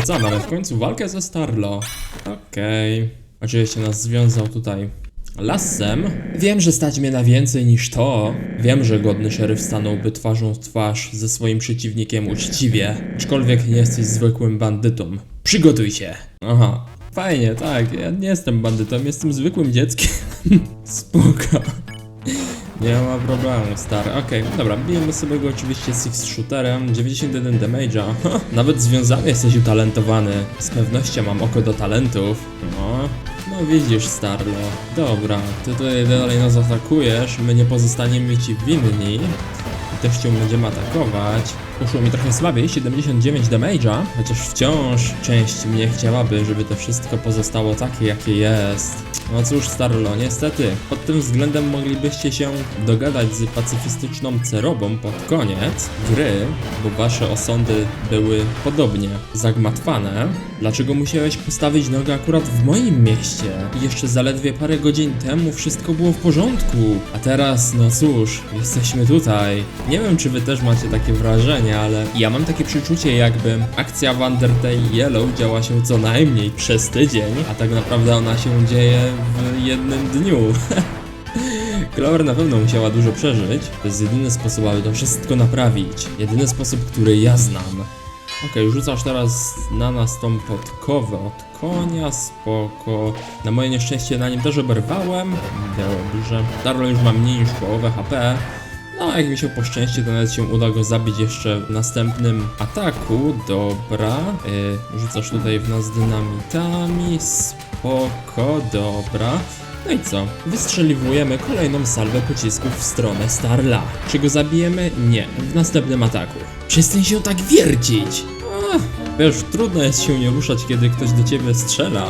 co, mamy w końcu walkę ze Starlo. Okej. Oczywiście nas związał tutaj lasem. Wiem, że stać mnie na więcej niż to. Wiem, że godny szeryf stanąłby twarzą w twarz ze swoim przeciwnikiem uczciwie. Aczkolwiek nie jesteś zwykłym bandytą. Przygotuj się. Aha. Fajnie, tak. Ja nie jestem bandytą, jestem zwykłym dzieckiem. Spoko. Nie ma problemu, stary. Okej, dobra, bijemy sobie go oczywiście six shooterem, 91 damage'a. Nawet związany jesteś utalentowany. Z pewnością mam oko do talentów. No, no widzisz, Starlo. Dobra, ty tutaj dalej nas atakujesz, my nie pozostaniemy ci winni. Też cię będziemy atakować. Uszło mi trochę słabiej, 79 damage'a, chociaż wciąż część mnie chciałaby, żeby to wszystko pozostało takie, jakie jest. No cóż, Starlo, niestety, pod tym względem moglibyście się dogadać z pacyfistyczną cerobą pod koniec gry, bo wasze osądy były podobnie zagmatwane. Dlaczego musiałeś postawić nogę akurat w moim mieście? Jeszcze zaledwie parę godzin temu wszystko było w porządku, a teraz, no cóż, jesteśmy tutaj. Nie wiem, czy wy też macie takie wrażenie, ale ja mam takie przeczucie, jakby akcja w Undertale Yellow działa się co najmniej przez tydzień, a tak naprawdę ona się dzieje w jednym dniu. Clover na pewno musiała dużo przeżyć. To jest jedyny sposób, aby to wszystko naprawić. Jedyny sposób, który ja znam. Okej, rzucasz teraz na nas tą podkowę od konia, spoko. Na moje nieszczęście na nim też oberwałem. Dobrze. Darlo już ma mniej niż połowę HP. No, jak mi się poszczęści, to nawet się uda go zabić jeszcze w następnym ataku. Dobra. Yy, rzucasz tutaj w nas dynamitami. Spoko, dobra. No i co? Wystrzeliwujemy kolejną salwę pocisków w stronę Starla. Czy go zabijemy? Nie. W następnym ataku. Przestań się tak wiercić! Ach, wiesz, trudno jest się nie ruszać, kiedy ktoś do ciebie strzela.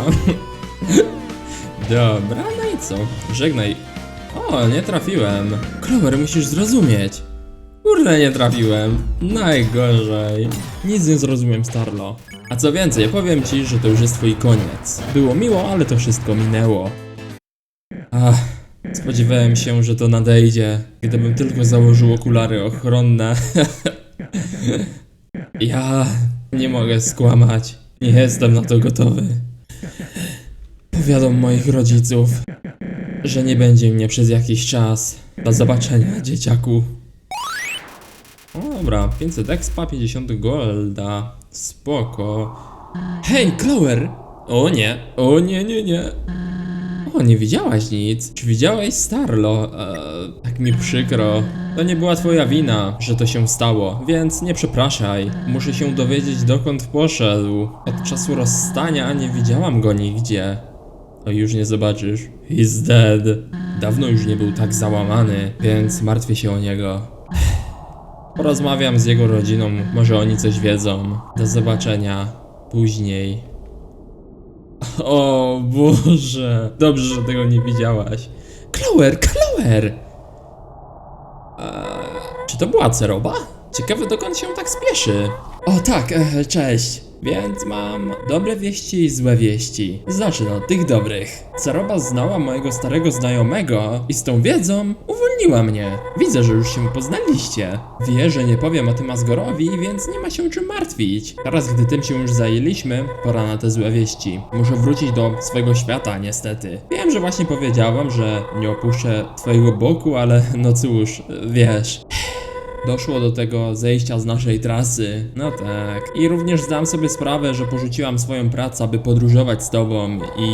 Dobra, no i co? Żegnaj. O, nie trafiłem. Clover, musisz zrozumieć. Kurde, nie trafiłem. Najgorzej. Nic nie zrozumiem, Starlo. A co więcej, powiem ci, że to już jest twój koniec. Było miło, ale to wszystko minęło. Ach, spodziewałem się, że to nadejdzie, gdybym tylko założył okulary ochronne. ja nie mogę skłamać. Nie jestem na to gotowy. Powiadom moich rodziców, że nie będzie mnie przez jakiś czas. Do zobaczenia, dzieciaku. Dobra, 500 expa, 50 golda. Spoko. Hej, Clover! O nie, o nie, nie, nie. O, nie widziałaś nic. Czy widziałeś Starlo? Eee, tak mi przykro. To nie była twoja wina, że to się stało, więc nie przepraszaj. Muszę się dowiedzieć, dokąd poszedł. Od czasu rozstania nie widziałam go nigdzie. O, już nie zobaczysz. He's dead. Dawno już nie był tak załamany, więc martwię się o niego. Porozmawiam z jego rodziną, może oni coś wiedzą. Do zobaczenia później. O Boże, dobrze, że tego nie widziałaś. Clower, Clower! Eee, czy to była ceroba? Ciekawe dokąd się tak spieszy. O tak, e, cześć. Więc mam dobre wieści i złe wieści. Zacznę od tych dobrych. Ceroba znała mojego starego znajomego i z tą wiedzą uwolniła mnie. Widzę, że już się poznaliście. Wie, że nie powiem o tym Asgorowi, więc nie ma się czym martwić. Teraz, gdy tym się już zajęliśmy, pora na te złe wieści. Muszę wrócić do swojego świata, niestety. Wiem, że właśnie powiedziałam, że nie opuszczę twojego boku, ale no cóż, wiesz. Doszło do tego zejścia z naszej trasy. No tak. I również zdam sobie sprawę, że porzuciłam swoją pracę, aby podróżować z tobą. I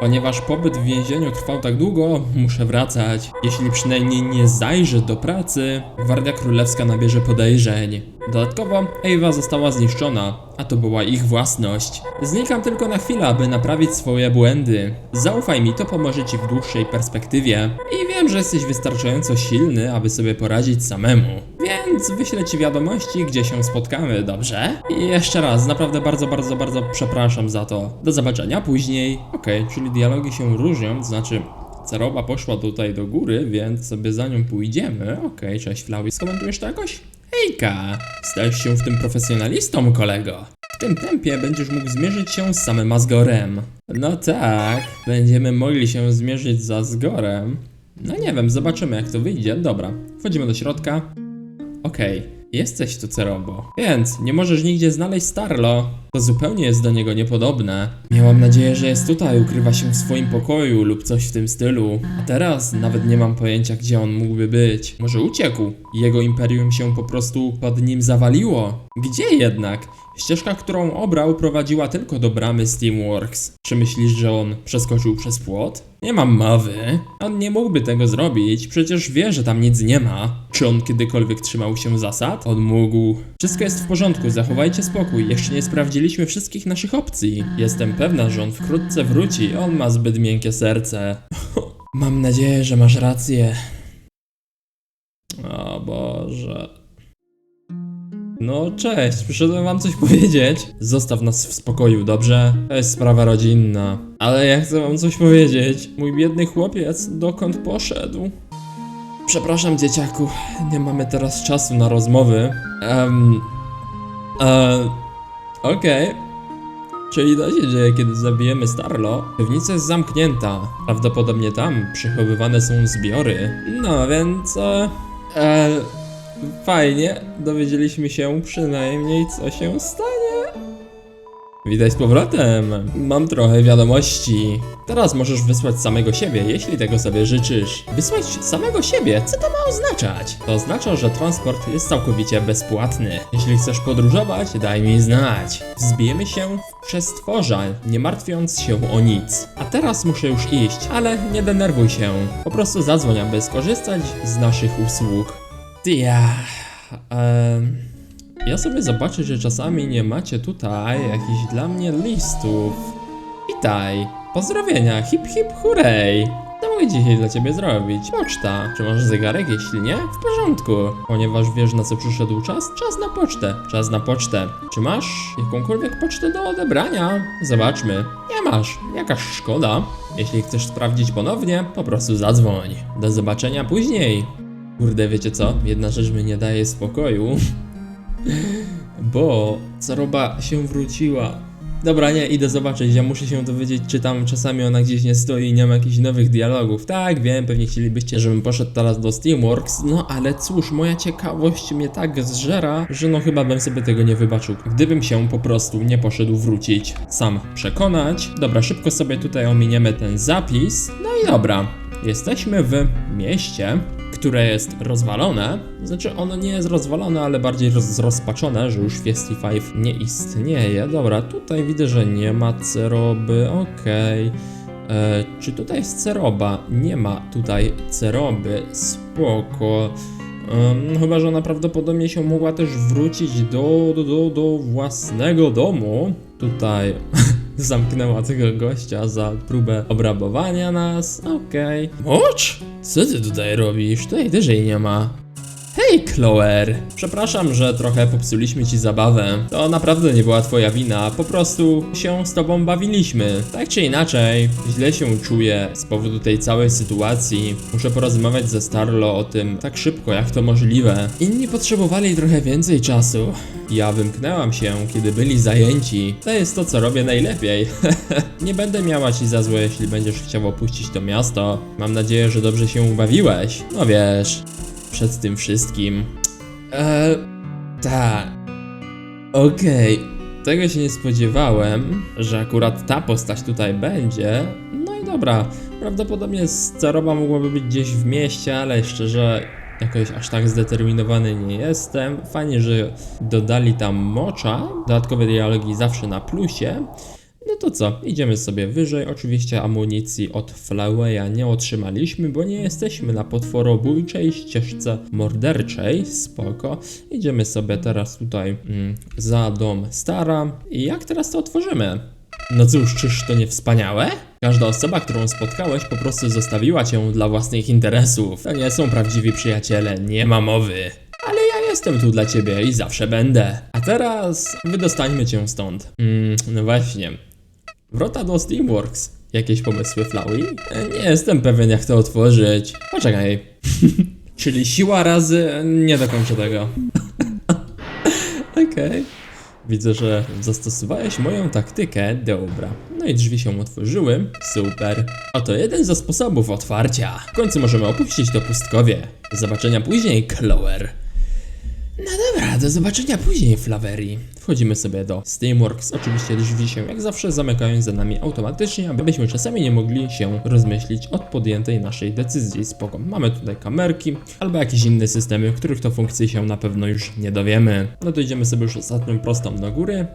ponieważ pobyt w więzieniu trwał tak długo, muszę wracać. Jeśli przynajmniej nie zajrzę do pracy, Gwardia Królewska nabierze podejrzeń. Dodatkowo Ewa została zniszczona, a to była ich własność. Znikam tylko na chwilę, aby naprawić swoje błędy. Zaufaj mi, to pomoże ci w dłuższej perspektywie. I wiem, że jesteś wystarczająco silny, aby sobie poradzić samemu. Więc wyślę ci wiadomości, gdzie się spotkamy, dobrze? I jeszcze raz, naprawdę bardzo, bardzo, bardzo przepraszam za to. Do zobaczenia później. Okej, czyli dialogi się różnią, to znaczy Ceroba poszła tutaj do góry, więc sobie za nią pójdziemy. Okej, cześć Flauwi, skomentujesz to jakoś? Hejka! Stajesz się w tym profesjonalistą, kolego. W tym tempie będziesz mógł zmierzyć się z samym Asgorem. No tak, będziemy mogli się zmierzyć z Asgorem. No nie wiem, zobaczymy jak to wyjdzie. Dobra, wchodzimy do środka. Okej, Jesteś tu, Cerobo. Więc nie możesz nigdzie znaleźć Starlo. To zupełnie jest do niego niepodobne. Miałam nadzieję, że jest tutaj, ukrywa się w swoim pokoju lub coś w tym stylu. A teraz nawet nie mam pojęcia, gdzie on mógłby być. Może uciekł? Jego imperium się po prostu pod nim zawaliło. Gdzie jednak? Ścieżka, którą obrał, prowadziła tylko do bramy Steamworks. Czy myślisz, że on przeskoczył przez płot? Nie mam mowy. On nie mógłby tego zrobić, przecież wie, że tam nic nie ma. Czy on kiedykolwiek trzymał się zasad? On mógł. Wszystko jest w porządku, zachowajcie spokój. Jeszcze nie sprawdziliśmy wszystkich naszych opcji. Jestem pewna, że on wkrótce wróci. On ma zbyt miękkie serce. Mam nadzieję, że masz rację. O Boże. No cześć, przyszedłem wam coś powiedzieć. Zostaw nas w spokoju, dobrze? To jest sprawa rodzinna. Ale ja chcę wam coś powiedzieć. Mój biedny chłopiec, dokąd poszedł? Przepraszam, dzieciaku, nie mamy teraz czasu na rozmowy. Um, e, Okej. Czyli to się dzieje, kiedy zabijemy Starlo. Piwnica jest zamknięta. Prawdopodobnie tam przechowywane są zbiory. No więc. E, e, fajnie, dowiedzieliśmy się przynajmniej, co się stanie. Witaj z powrotem. Mam trochę wiadomości. Teraz możesz wysłać samego siebie, jeśli tego sobie życzysz. Wysłać samego siebie? Co to ma oznaczać? To oznacza, że transport jest całkowicie bezpłatny. Jeśli chcesz podróżować, daj mi znać. Wzbijemy się w przestworza, nie martwiąc się o nic. A teraz muszę już iść, ale nie denerwuj się. Po prostu zadzwoń, aby skorzystać z naszych usług. Ja. em, ja sobie zobaczę, że czasami nie macie tutaj jakichś dla mnie listów. Witaj. Pozdrowienia. Hip hip hurray. Co mogę dzisiaj dla ciebie zrobić? Poczta. Czy masz zegarek? Jeśli nie, w porządku. Ponieważ wiesz na co przyszedł czas? Czas na pocztę. Czas na pocztę. Czy masz jakąkolwiek pocztę do odebrania? Zobaczmy. Nie masz. Jakaż szkoda. Jeśli chcesz sprawdzić ponownie, po prostu zadzwoń. Do zobaczenia później. Kurde, wiecie co? Jedna rzecz mi nie daje spokoju. Bo Zaroba się wróciła. Dobra, nie, idę zobaczyć. Ja muszę się dowiedzieć, czy tam czasami ona gdzieś nie stoi i nie ma jakichś nowych dialogów. Tak, wiem, pewnie chcielibyście, żebym poszedł teraz do Steamworks. No ale cóż, moja ciekawość mnie tak zżera, że no chyba bym sobie tego nie wybaczył. Gdybym się po prostu nie poszedł wrócić, sam przekonać. Dobra, szybko sobie tutaj ominiemy ten zapis. No i dobra, jesteśmy w mieście które jest rozwalone. Znaczy, ono nie jest rozwalone, ale bardziej roz zrozpaczone, że już Fiesty 5 nie istnieje. Dobra, tutaj widzę, że nie ma ceroby, okej. E, Czy tutaj jest ceroba? Nie ma tutaj ceroby, spoko. Em, chyba, że ona prawdopodobnie się mogła też wrócić do, do, do, do własnego domu. Tutaj zamknęła tego gościa za próbę obrabowania nas. Okej. Mocz? Co ty tutaj robisz? Tutaj też jej nie ma. Hej, Chloer! Przepraszam, że trochę popsuliśmy ci zabawę. To naprawdę nie była twoja wina, po prostu się z tobą bawiliśmy. Tak czy inaczej, źle się czuję z powodu tej całej sytuacji. Muszę porozmawiać ze Starlo o tym tak szybko, jak to możliwe. Inni potrzebowali trochę więcej czasu. Ja wymknęłam się, kiedy byli zajęci. To jest to, co robię najlepiej. nie będę miała ci za złe, jeśli będziesz chciał opuścić to miasto. Mam nadzieję, że dobrze się bawiłeś. No wiesz, przed tym wszystkim. Eee, tak. Okej. Tego się nie spodziewałem, że akurat ta postać tutaj będzie. No i dobra. Prawdopodobnie Staroba mogłaby być gdzieś w mieście, ale szczerze jakoś aż tak zdeterminowany nie jestem. Fajnie, że dodali tam mocza. Dodatkowe dialogi zawsze na plusie. No to co, idziemy sobie wyżej. Oczywiście amunicji od Flywaya nie otrzymaliśmy, bo nie jesteśmy na potworobójczej ścieżce morderczej. Spoko. Idziemy sobie teraz tutaj mm, za dom Stara. I jak teraz to otworzymy? No cóż, czyż to nie wspaniałe? Każda osoba, którą spotkałeś, po prostu zostawiła cię dla własnych interesów. To nie są prawdziwi przyjaciele, nie ma mowy. Ale ja jestem tu dla ciebie i zawsze będę. A teraz wydostańmy cię stąd. Mm, no właśnie. Wrota do Steamworks. Jakieś pomysły, Flowey? E, Nie jestem pewien, jak to otworzyć. Poczekaj. Czyli siła razy... Nie dokończę tego. Okej. Widzę, że zastosowałeś moją taktykę. Dobra. No i drzwi się otworzyły. Super. Oto jeden ze sposobów otwarcia. W końcu możemy opuścić to pustkowie. Do zobaczenia później, Chloer. No dobra, do zobaczenia później, Flavery. Wchodzimy sobie do Steamworks. Oczywiście drzwi się jak zawsze zamykają za nami automatycznie, abyśmy czasami nie mogli się rozmyślić od podjętej naszej decyzji. Spoko. Mamy tutaj kamerki albo jakieś inne systemy, których to funkcji się na pewno już nie dowiemy. No to idziemy sobie już ostatnią prostą do góry.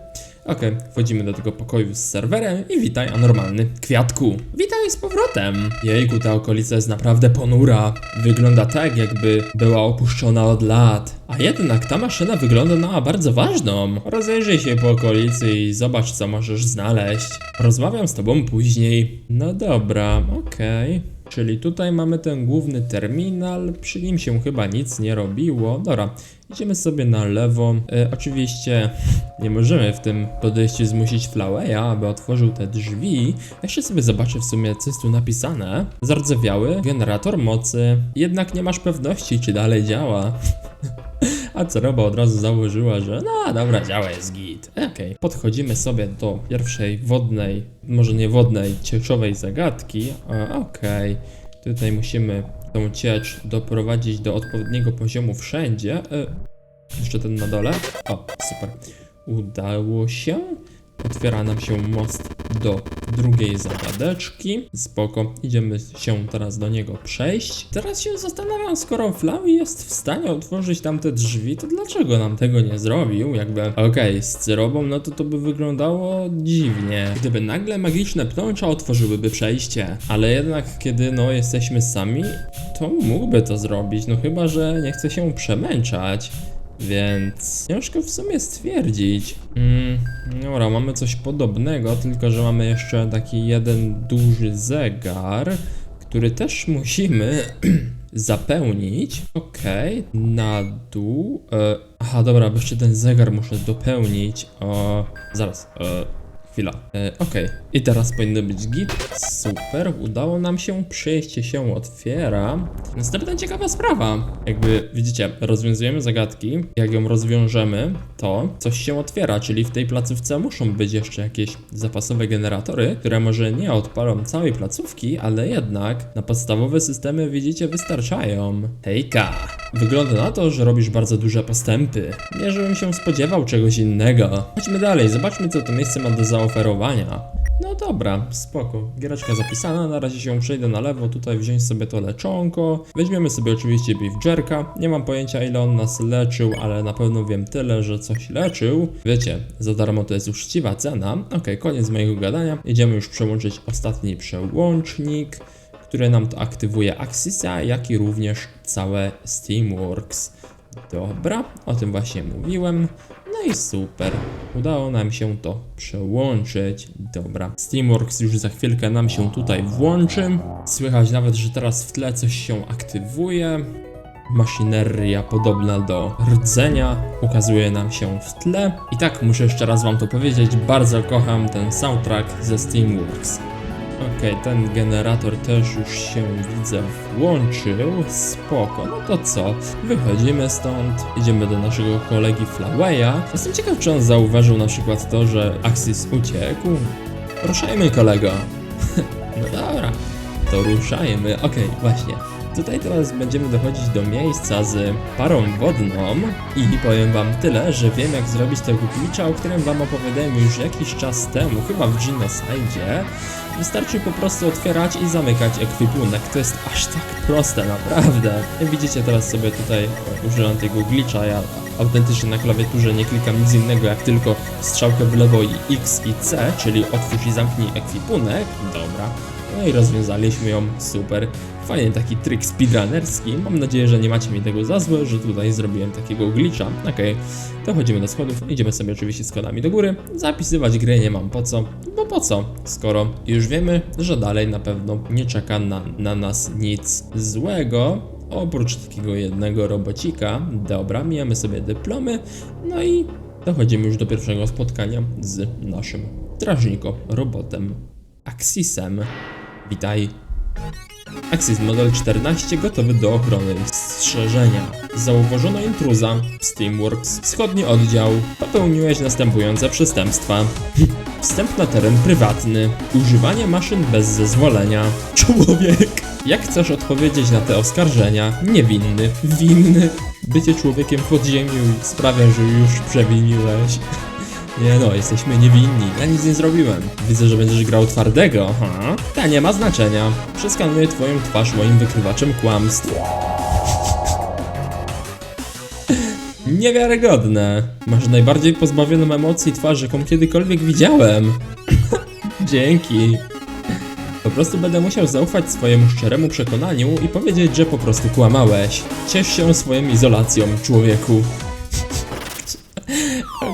Okej, wchodzimy do tego pokoju z serwerem i witaj, anormalny kwiatku. Witaj z powrotem. Jejku, ta okolica jest naprawdę ponura. Wygląda tak, jakby była opuszczona od lat. A jednak ta maszyna wygląda na bardzo ważną. Rozejrzyj się po okolicy i zobacz, co możesz znaleźć. Rozmawiam z tobą później. No dobra, okej. Czyli tutaj mamy ten główny terminal, przy nim się chyba nic nie robiło. Dobra, idziemy sobie na lewo. E, oczywiście nie możemy w tym podejściu zmusić Flawaya, aby otworzył te drzwi. Jeszcze sobie zobaczę w sumie, co jest tu napisane. Zardzewiały generator mocy. Jednak nie masz pewności, czy dalej działa. A Ceroba od razu założyła, że no dobra, działa jest git. Okej, podchodzimy sobie do pierwszej wodnej, może nie wodnej, cieczowej zagadki. Okej, tutaj musimy tą ciecz doprowadzić do odpowiedniego poziomu wszędzie. E, jeszcze ten na dole. O, super. Udało się. Otwiera nam się most do drugiej zagadeczki. Spoko, idziemy się teraz do niego przejść. Teraz się zastanawiam, skoro Flamy jest w stanie otworzyć tamte drzwi, to dlaczego nam tego nie zrobił? Jakby, okej, z cyrobą, no to to by wyglądało dziwnie. Gdyby nagle magiczne pnącza otworzyłyby przejście, ale jednak kiedy, no, jesteśmy sami, to mógłby to zrobić, no chyba, że nie chce się przemęczać. Więc ciężko w sumie stwierdzić. Mm, dobra, mamy coś podobnego, tylko że mamy jeszcze taki jeden duży zegar, który też musimy zapełnić. Okej, na dół. E, aha, dobra, jeszcze ten zegar muszę dopełnić. O, zaraz. E, Chwila. E, Okej. I teraz powinno być git. Super. Udało nam się. Przejście się otwiera. Następna ciekawa sprawa. Jakby widzicie, rozwiązujemy zagadki. Jak ją rozwiążemy, to coś się otwiera, czyli w tej placówce muszą być jeszcze jakieś zapasowe generatory, które może nie odpalą całej placówki, ale jednak na podstawowe systemy widzicie wystarczają. Hejka! Wygląda na to, że robisz bardzo duże postępy. Nie, żebym się spodziewał czegoś innego. Chodźmy dalej, zobaczmy co to miejsce ma do zaoferowania. No dobra, spoko. Giereczka zapisana, na razie się przejdę na lewo, tutaj wziąć sobie to leczonko. Weźmiemy sobie oczywiście beef jerka. Nie mam pojęcia ile on nas leczył, ale na pewno wiem tyle, że coś leczył. Wiecie, za darmo to jest uczciwa cena. Okej, koniec mojego gadania. Idziemy już przełączyć ostatni przełącznik które nam to aktywuje Axisa, jak i również całe Steamworks. Dobra, o tym właśnie mówiłem. No i super. Udało nam się to przełączyć. Dobra. Steamworks już za chwilkę nam się tutaj włączy. Słychać nawet, że teraz w tle coś się aktywuje. Maszyneria podobna do rdzenia ukazuje nam się w tle. I tak muszę jeszcze raz wam to powiedzieć, bardzo kocham ten soundtrack ze Steamworks. Okej, ten generator też już się widzę włączył. Spoko, no to co? Wychodzimy stąd, idziemy do naszego kolegi Flawaya. Jestem ciekaw, czy on zauważył na przykład to, że Axis uciekł. Ruszajmy, kolego. no dobra, to ruszajmy. Okej, właśnie. Tutaj teraz będziemy dochodzić do miejsca z parą wodną i powiem wam tyle, że wiem jak zrobić tego glitcha, o którym wam opowiadałem już jakiś czas temu, chyba w Genocide. Wystarczy po prostu otwierać i zamykać ekwipunek. To jest aż tak proste, naprawdę. Widzicie teraz sobie tutaj użyłem tego glitcha, ja autentycznie na klawiaturze nie klikam nic innego jak tylko strzałkę w lewo i X i C, czyli otwórz i zamknij ekwipunek. Dobra. No i rozwiązaliśmy ją, super. Fajny taki trik speedrunnerski. Mam nadzieję, że nie macie mi tego za złe, że tutaj zrobiłem takiego glitcha. Okej, to chodzimy do schodów. Idziemy sobie oczywiście schodami do góry. Zapisywać gry nie mam po co. Bo po co? Skoro już wiemy, że dalej na pewno nie czeka na, na nas nic złego. Oprócz takiego jednego robocika. Dobra, mijamy sobie dyplomy. No i dochodzimy już do pierwszego spotkania z naszym strażniko robotem Axisem. Witaj. Axis model 14 gotowy do ochrony i strzeżenia. Zauważono intruza. Steamworks. Wschodni oddział. Popełniłeś następujące przestępstwa. Wstęp na teren prywatny. Używanie maszyn bez zezwolenia. Człowiek. Jak chcesz odpowiedzieć na te oskarżenia? Niewinny. Winny. Bycie człowiekiem w podziemiu sprawia, że już przewiniłeś. Nie no, jesteśmy niewinni. Ja nic nie zrobiłem. Widzę, że będziesz grał twardego, ha? Ta nie ma znaczenia. Przeskanuję twoją twarz moim wykrywaczem kłamstw. Niewiarygodne. Masz najbardziej pozbawioną emocji twarz, jaką kiedykolwiek widziałem. Dzięki. Po prostu będę musiał zaufać swojemu szczeremu przekonaniu i powiedzieć, że po prostu kłamałeś. Ciesz się swoją izolacją, człowieku.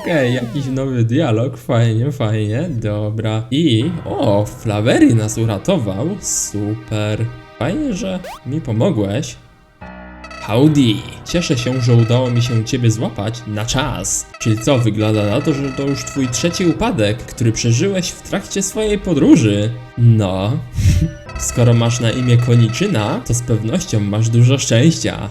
Okej, jakiś nowy dialog, fajnie, fajnie, dobra. I, o, Flavery nas uratował, super. Fajnie, że mi pomogłeś. Howdy! Cieszę się, że udało mi się ciebie złapać na czas. Czyli co, wygląda na to, że to już twój trzeci upadek, który przeżyłeś w trakcie swojej podróży. No. Skoro masz na imię Koniczyna, to z pewnością masz dużo szczęścia.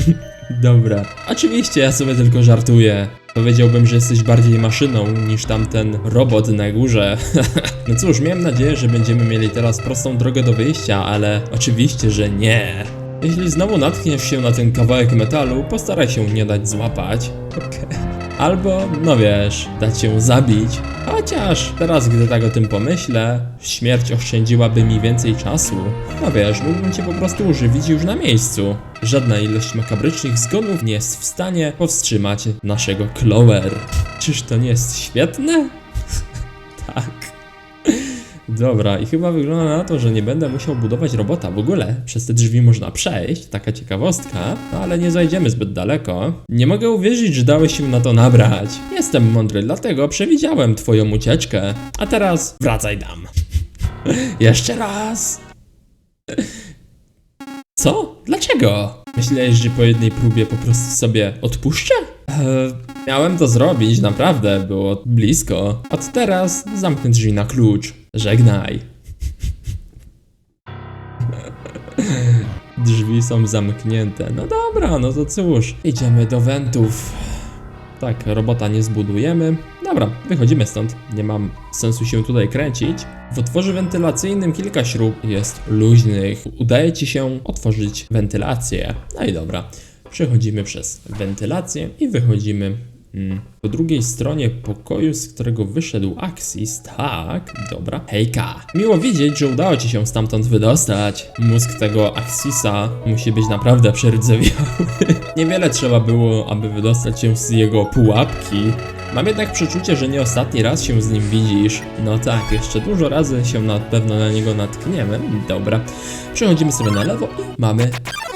Dobra. Oczywiście ja sobie tylko żartuję. Powiedziałbym, że jesteś bardziej maszyną niż tamten robot na górze. no cóż, miałem nadzieję, że będziemy mieli teraz prostą drogę do wyjścia, ale oczywiście, że nie. Jeśli znowu natkniesz się na ten kawałek metalu, postaraj się nie dać złapać. Okej. Albo, no wiesz, dać się zabić. Chociaż teraz, gdy tak o tym pomyślę, śmierć oszczędziłaby mi więcej czasu. No wiesz, mógłbym cię po prostu używić już na miejscu. Żadna ilość makabrycznych zgonów nie jest w stanie powstrzymać naszego Clover. Czyż to nie jest świetne? Dobra, i chyba wygląda na to, że nie będę musiał budować robota. W ogóle przez te drzwi można przejść, taka ciekawostka, no ale nie zajdziemy zbyt daleko. Nie mogę uwierzyć, że dałeś się na to nabrać. Jestem mądry, dlatego przewidziałem twoją ucieczkę. A teraz wracaj tam. Jeszcze raz. Co? Dlaczego? Myślałeś, że po jednej próbie po prostu sobie odpuszczę? Eee, miałem to zrobić, naprawdę, było blisko. Od teraz zamknę drzwi na klucz. Żegnaj. Drzwi są zamknięte. No dobra, no to cóż. Idziemy do wentów. Tak, robota nie zbudujemy. Dobra, wychodzimy stąd. Nie mam sensu się tutaj kręcić. W otworze wentylacyjnym kilka śrub jest luźnych. Udaje ci się otworzyć wentylację. No i dobra. Przechodzimy przez wentylację i wychodzimy po drugiej stronie pokoju, z którego wyszedł Axis. Tak, dobra. Hejka. Miło widzieć, że udało ci się stamtąd wydostać. Mózg tego Axisa musi być naprawdę przerdzewiały. Niewiele trzeba było, aby wydostać się z jego pułapki. Mam jednak przeczucie, że nie ostatni raz się z nim widzisz. No tak, jeszcze dużo razy się na pewno na niego natkniemy. Dobra. Przechodzimy sobie na lewo i mamy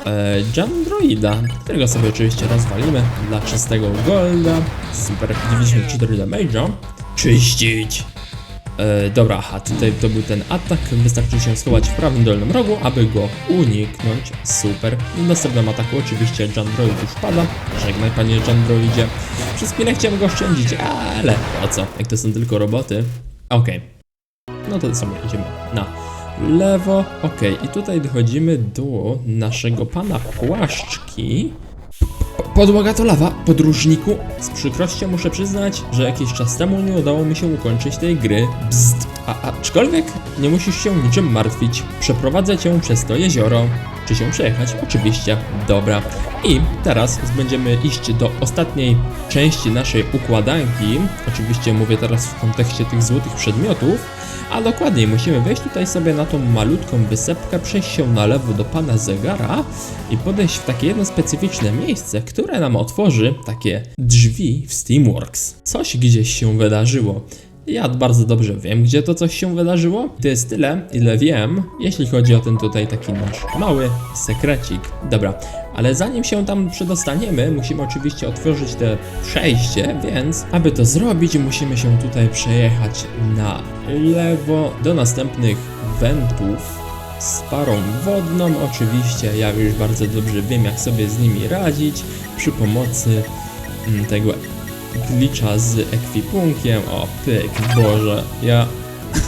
e, Jandroida, którego sobie oczywiście rozwalimy dla czystego golda. Super, 94 damage'a. Czyścić! E, dobra, aha, tutaj to był ten atak. Wystarczy się schować w prawym dolnym rogu, aby go uniknąć. Super. W następnym ataku oczywiście Jandroid już pada. Żegnaj panie Jandroidzie. Przez chwilę chciałem go oszczędzić, ale po co? Jak to są tylko roboty. Okej. No to sobie idziemy na lewo. Okej, i tutaj dochodzimy do naszego pana płaszczki. Po- Podłoga to lawa, podróżniku. Z przykrością muszę przyznać, że jakiś czas temu nie udało mi się ukończyć tej gry. Bzd. A aczkolwiek nie musisz się niczym martwić. Przeprowadzę cię przez to jezioro. Czy się przejechać? Oczywiście. Dobra. I teraz będziemy iść do ostatniej części naszej układanki. Oczywiście mówię teraz w kontekście tych złotych przedmiotów. A dokładniej musimy wejść tutaj sobie na tą malutką wysepkę, przejść się na lewo do pana zegara i podejść w takie jedno specyficzne miejsce, które nam otworzy takie drzwi w Steamworks. Coś gdzieś się wydarzyło. Ja bardzo dobrze wiem, gdzie to coś się wydarzyło. To jest tyle, ile wiem, jeśli chodzi o ten tutaj taki nasz mały sekrecik. Dobra, ale zanim się tam przedostaniemy, musimy oczywiście otworzyć te przejście, więc aby to zrobić, musimy się tutaj przejechać na lewo do następnych wentów z parą wodną. Oczywiście ja już bardzo dobrze wiem, jak sobie z nimi radzić przy pomocy mm, tego glitcha z ekwipunkiem. O, pyk, Boże, ja...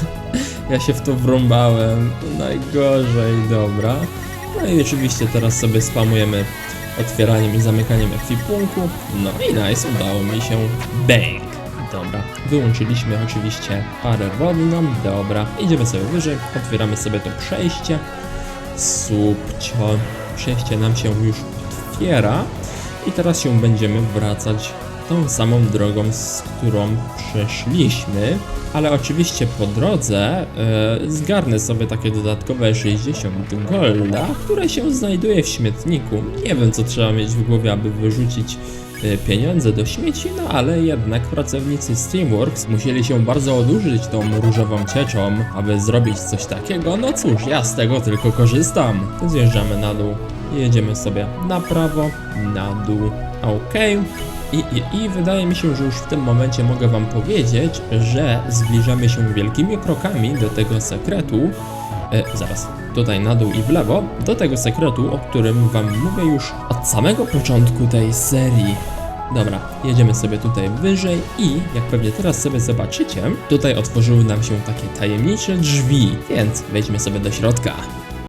ja się w to wrąbałem. Najgorzej, dobra. No i oczywiście teraz sobie spamujemy otwieraniem i zamykaniem ekwipunku. No i nice, udało mi się. Bang! Dobra, wyłączyliśmy oczywiście parę wodną, dobra. Idziemy sobie wyżej, otwieramy sobie to przejście. Subcio. Przejście nam się już otwiera i teraz się będziemy wracać tą samą drogą, z którą przeszliśmy, ale oczywiście po drodze e, zgarnę sobie takie dodatkowe 60 golda, które się znajduje w śmietniku. Nie wiem co trzeba mieć w głowie, aby wyrzucić e, pieniądze do śmieci, no ale jednak pracownicy Steamworks musieli się bardzo odurzyć tą różową cieczą, aby zrobić coś takiego. No cóż, ja z tego tylko korzystam. Zjeżdżamy na dół, jedziemy sobie na prawo, na dół, okej. I, i, I wydaje mi się, że już w tym momencie mogę Wam powiedzieć, że zbliżamy się wielkimi krokami do tego sekretu. E, zaraz, tutaj na dół i w lewo, do tego sekretu, o którym Wam mówię już od samego początku tej serii. Dobra, jedziemy sobie tutaj wyżej i jak pewnie teraz sobie zobaczycie, tutaj otworzyły nam się takie tajemnicze drzwi, więc wejdźmy sobie do środka.